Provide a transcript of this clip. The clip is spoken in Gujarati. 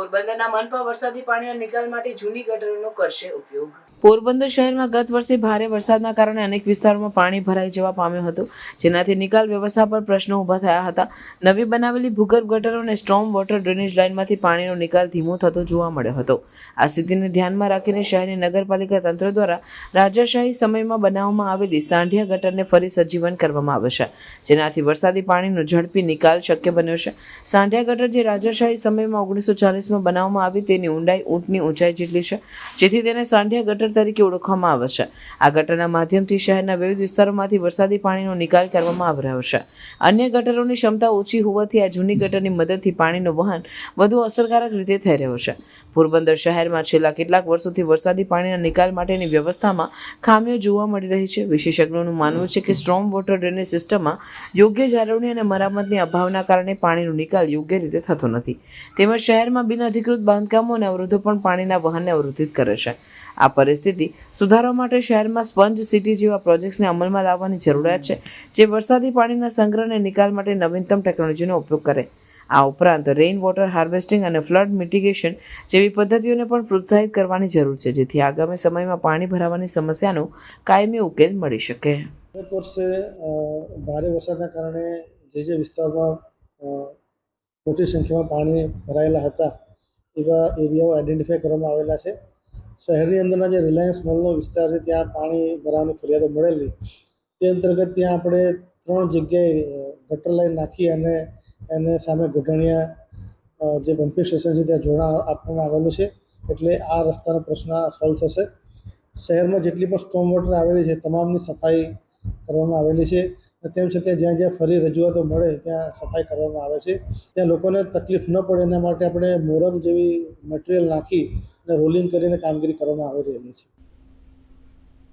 પોરબંદરના મનપા વરસાદી પાણીના નિકાલ માટે જૂની ગટરોનો કરશે ઉપયોગ. પોરબંદર શહેરમાં ગત વર્ષે ભારે વરસાદના કારણે અનેક વિસ્તારોમાં પાણી ભરાઈ જવા પામ્યું હતું. જેનાથી નિકાલ વ્યવસ્થા પર પ્રશ્નો ઊભા થયા હતા. નવી બનાવેલી ભૂગર્ભ ગટરો અને સ્ટ્રોમ વોટર ડ્રેનેજ લાઇનમાંથી પાણીનો નિકાલ ધીમો થતો જોવા મળ્યો હતો. આ સ્થિતિને ધ્યાનમાં રાખીને શહેરની નગરપાલિકા તંત્ર દ્વારા રાજાશાહી સમયમાં બનાવવામાં આવેલી સાંઢિયા ગટરને ફરી સજીવન કરવામાં આવશે જેનાથી વરસાદી પાણીનો ઝડપી નિકાલ શક્ય બન્યો છે. સાંઢિયા ગટર જે રાજાશાહી સમયમાં ઓગણીસો ચાલીસમાં બનાવવામાં આવી તેની ઊંડાઈ ઊંટની ઊંચાઈ જેટલી છે, જેથી તેને સાંઢિયા ગટર તરીકે ઓળખવામાં આવે છે. આ ગટરના માધ્યમથી શહેરના વિવિધ વિસ્તારોમાંથી વરસાદી પાણીનો નિકાલ કરવામાં આવી રહ્યો છે. અન્ય ગટરોની ક્ષમતા ઓછી હોવાથી આ જૂની ગટરની મદદથી પાણીનું વહન વધુ અસરકારક રીતે થઈ રહ્યું છે. પોરબંદર શહેરમાં છેલ્લા કેટલાક વર્ષોથી વરસાદી પાણીના નિકાલ માટેની વ્યવસ્થામાં ખામીઓ જોવા મળી રહી છે. વિશેષજ્ઞોનું માનવું છે કે સ્ટ્રોમ વોટર ડ્રેનેજ સિસ્ટમમાં યોગ્ય જાળવણી અને મરામતની અભાવના કારણે પાણીનો નિકાલ યોગ્ય રીતે થતો નથી. તેમજ શહેરમાં બિનઅધિકૃત બાંધકામો અને અવરોધો પણ પાણીના વહનને અવરોધિત કરે છે. આ પરિસ્થિતિ સુધારવા માટે શહેરમાં સ્પંજ સિટી જેવા પ્રોજેક્ટ્સને અમલમાં લાવવાની જરૂરિયાત છે, જે વરસાદી પાણીના સંગ્રહ અને નિકાલ માટે નવીનતમ ટેકનોલોજીનો ઉપયોગ કરે. આ ઉપરાંત રેઇન વોટર હાર્વેસ્ટિંગ અને ફ્લડ મિટિગેશન જેવી પદ્ધતિઓને પણ પ્રોત્સાહિત કરવાની જરૂર છે, જેથી આગામી સમયમાં પાણી ભરાવાની સમસ્યાનો કાયમી ઉકેલ મળી શકે. ગત વર્ષે ભારે વરસાદના કારણે જે જે વિસ્તારમાં મોટી સંખ્યામાં પાણી ભરાયેલા હતા એવા એરિયાઓ આઈડેન્ટિફાઈ કરવામાં આવેલા છે. શહેરની અંદરના જે રિલાયન્સ મોલનો વિસ્તાર છે, ત્યાં પાણી ભરાવાની ફરિયાદો મળેલી. તે અંતર્ગત ત્યાં આપણે ત્રણ જગ્યાએ ગટર લાઈન નાખી અને એને સામે ઘૂંટણીયા જે પંપિંગ સ્ટેશન છે, ત્યાં જોડાણ આપવામાં આવેલું છે. એટલે આ રસ્તાનો પ્રશ્ન સોલ્વ થશે. શહેરમાં જેટલી પણ સ્ટ્રોમ વોટર આવેલી છે, તમામની સફાઈ કરવામાં આવેલી છે. તેમ છતાં જ્યાં જ્યાં ફરી રજૂઆતો મળે, ત્યાં સફાઈ કરવામાં આવે છે. ત્યાં લોકોને તકલીફ ન પડે એના માટે આપણે મોરમ જેવી મટીરિયલ નાખી અને રોલિંગ કરીને કામગીરી કરવામાં આવી રહેલી છે.